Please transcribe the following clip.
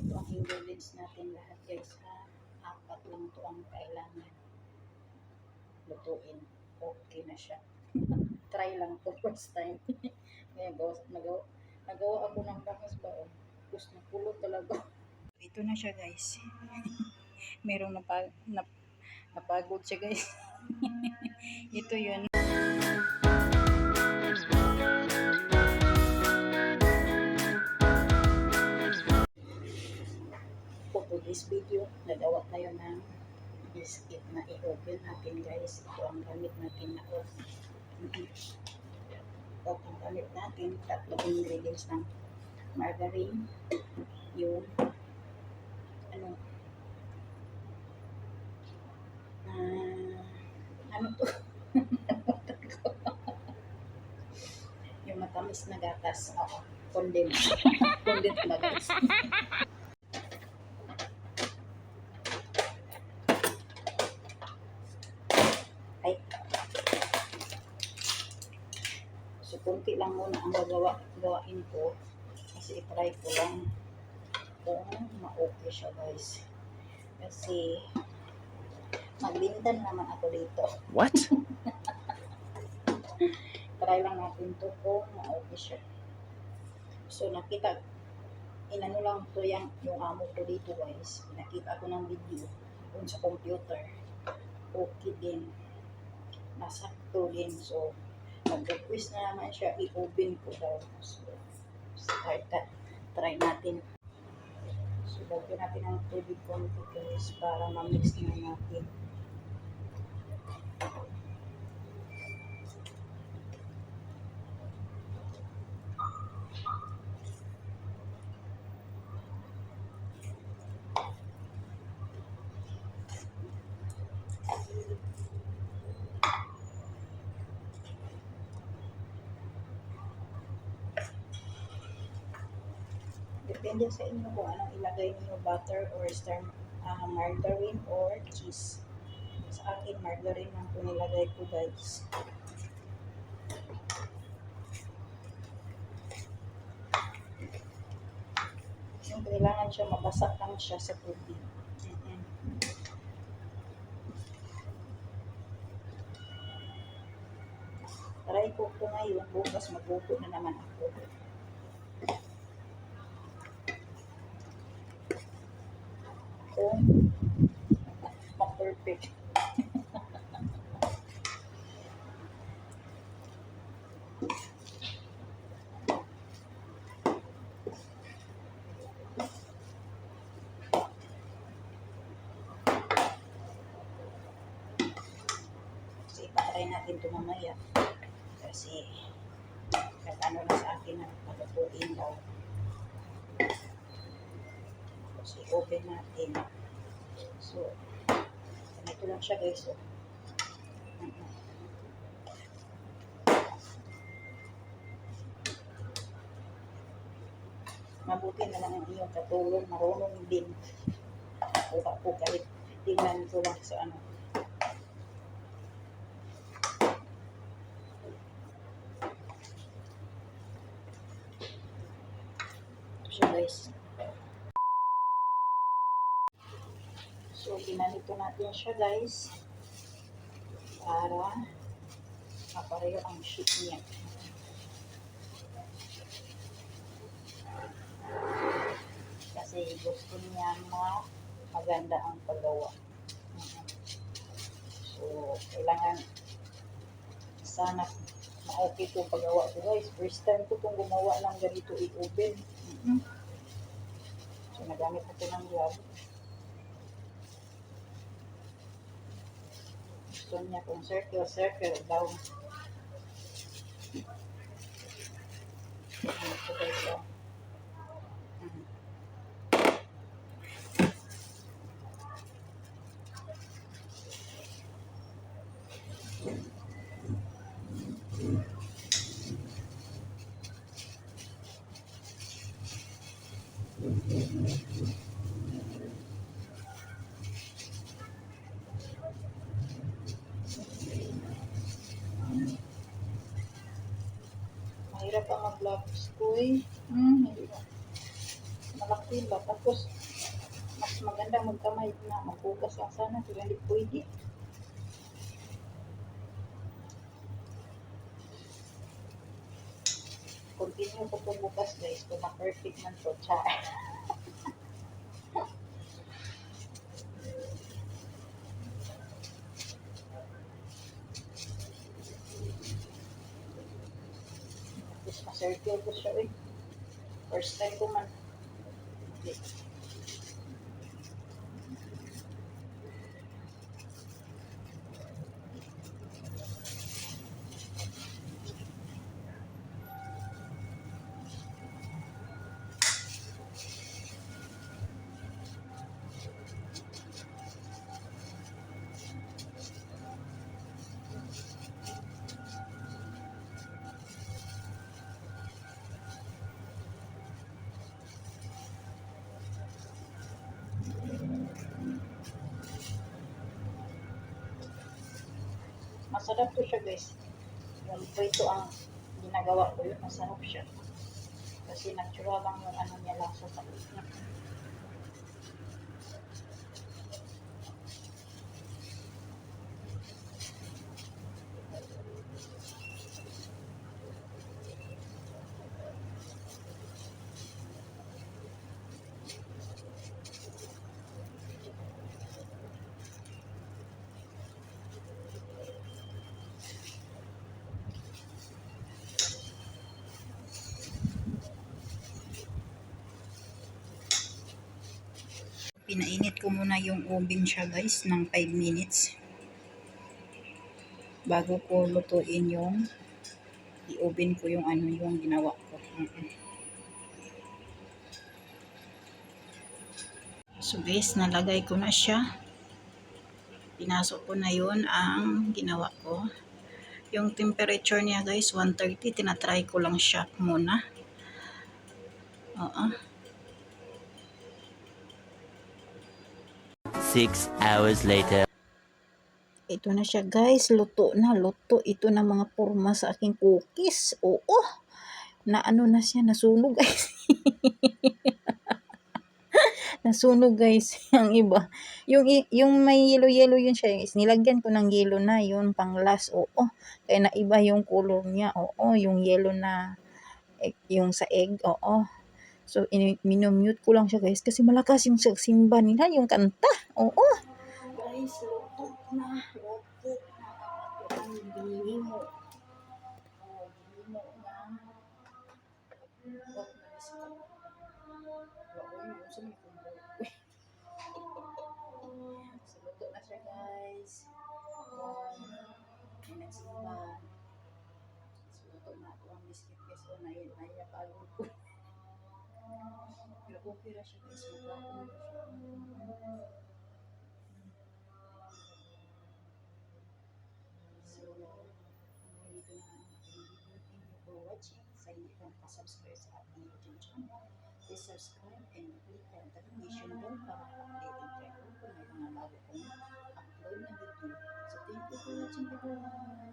Ito ang ingredients natin lahat guys ha. Apat lang to ang kailangan. Lutuin. Okay na siya. Try lang to first time. Ngayon, gawa, nagawa, nagawa ako ng bangas ba? Oh. Tapos napulo talaga. Ito na siya guys. Merong napa, nap, napagod siya guys. Ito yun. Today's video, nagawa tayo ng biscuit na i-open natin guys. Ito ang gamit natin na off. Ito ang gamit natin. Tatlong ingredients ng margarine, yung ano ah ano to? yung matamis na gatas. Oo. Condensed. Condensed na guys. So, kunti lang muna ang gagawa, gawain ko. Kasi itry ko lang kung ma-okay siya guys. Kasi maglindan naman ako dito. What? Try lang natin to kung ma-okay siya. So, nakita, inano lang to yung, yung amo ko dito guys. Nakita ko ng video dun sa computer. Okay din. Nasakto din. So, nag-request na naman siya. I-open ko daw. So, start that. Try natin. So, lagyan natin ng tubig konti guys para ma-mix na natin. Depende sa inyo kung anong ilagay niyo butter or star ah, margarine or cheese. Sa akin, margarine lang po nilagay ko guys. Yung kailangan siya mabasa lang siya sa tubig. Mhm. Try ko ito ngayon, bukas magluto na naman ako. Kung ma-perfect. Kasi ipatry natin ito mamaya. Kasi nag-ano na sa akin na pagkakuin daw. Tapos i-open natin. So, ganito lang siya guys. So, mabuti na lang ang iyong katulong, marunong din. Ako kahit tingnan ko lang sa ano. Ito siya guys. So, ginanito natin siya guys para mapareho ang sheet niya. Kasi gusto niya ma maganda ang paggawa. So, kailangan sana ma-okay ko paggawa ko guys. First time ko kung gumawa lang ganito i-open. Mhm. So, nagamit ako ng glove. Gusto niya kung circle, circle daw. Mhm. Mahirap ang mag-gloves ko eh. Hmm, hindi na. Malaki pila. Tapos, mas maganda magkamay na magbukas lang sana pero hindi pwede. Continue ko po bukas guys kung ma-perfect man to. Char. Ma-circle ko siya eh. First time ko man. Masarap to siya guys. Yung prito ang ginagawa ko yun, masarap siya. Kasi natural lang yung ano niya lasa sa niya. Pinainit ko muna yung oven siya guys ng 5 minutes. Bago ko lutuin yung i-oven ko yung ano yung ginawa ko. Mm-mm. So guys, nalagay ko na siya. Pinasok ko na yun ang ginawa ko. Yung temperature niya guys, 130. Tinatry ko lang siya muna. Oo. Six hours later. Ito na siya guys, luto na, luto. Ito na mga forma sa aking cookies. Oo, na ano na siya, nasunog guys. nasunog guys, ang iba. Yung, yung may yellow-yellow yun siya, guys. nilagyan ko ng yellow na yun, pang last. Oo, kaya naiba yung color niya. Oo, yung yellow na, eh, yung sa egg. Oo. So, in- minumute ko lang siya guys kasi malakas yung simba nila, yung kanta. Oo. Guys, luto na. Luto na. Ang. Oh, binimo na. What na is ito? Waoy, yung Na siya guys. Magkakaon na siya. Ang you for watching. Sa hindi ka nakasubscribe sa ating YouTube channel, please subscribe and click the notification bell para ma-update kayo kung may mga bago kong upload na video. So, thank you for watching everyone.